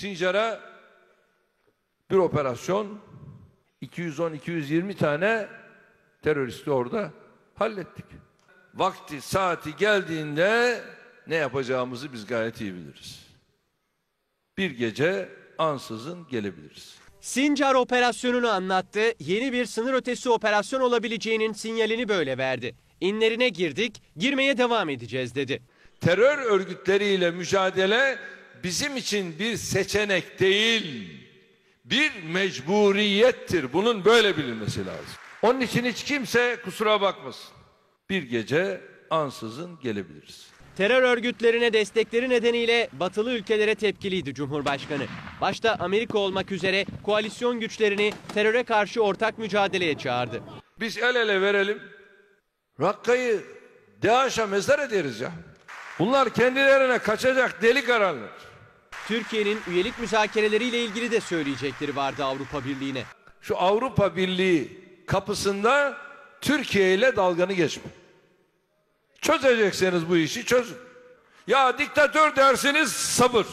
Sincar'a bir operasyon 210-220 tane teröristi orada hallettik. Vakti saati geldiğinde ne yapacağımızı biz gayet iyi biliriz. Bir gece ansızın gelebiliriz. Sincar operasyonunu anlattı, yeni bir sınır ötesi operasyon olabileceğinin sinyalini böyle verdi. İnlerine girdik, girmeye devam edeceğiz dedi. Terör örgütleriyle mücadele bizim için bir seçenek değil, bir mecburiyettir. Bunun böyle bilinmesi lazım. Onun için hiç kimse kusura bakmasın. Bir gece ansızın gelebiliriz. Terör örgütlerine destekleri nedeniyle batılı ülkelere tepkiliydi Cumhurbaşkanı. Başta Amerika olmak üzere koalisyon güçlerini teröre karşı ortak mücadeleye çağırdı. Biz el ele verelim. Rakka'yı DAEŞ'e mezar ederiz ya. Bunlar kendilerine kaçacak deli kararlar. Türkiye'nin üyelik müzakereleriyle ilgili de söyleyecekleri vardı Avrupa Birliği'ne. Şu Avrupa Birliği kapısında Türkiye ile dalganı geçme. Çözecekseniz bu işi çözün. Ya diktatör dersiniz sabır.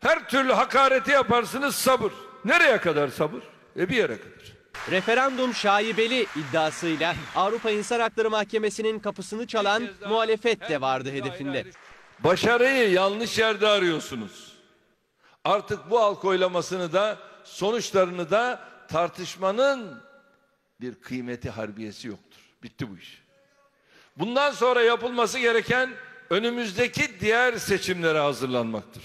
Her türlü hakareti yaparsınız sabır. Nereye kadar sabır? E bir yere kadar. Referandum şaibeli iddiasıyla Avrupa İnsan Hakları Mahkemesi'nin kapısını çalan muhalefet de vardı hedefinde. Başarıyı yanlış yerde arıyorsunuz. Artık bu halk oylamasını da sonuçlarını da tartışmanın bir kıymeti harbiyesi yoktur. Bitti bu iş. Bundan sonra yapılması gereken önümüzdeki diğer seçimlere hazırlanmaktır.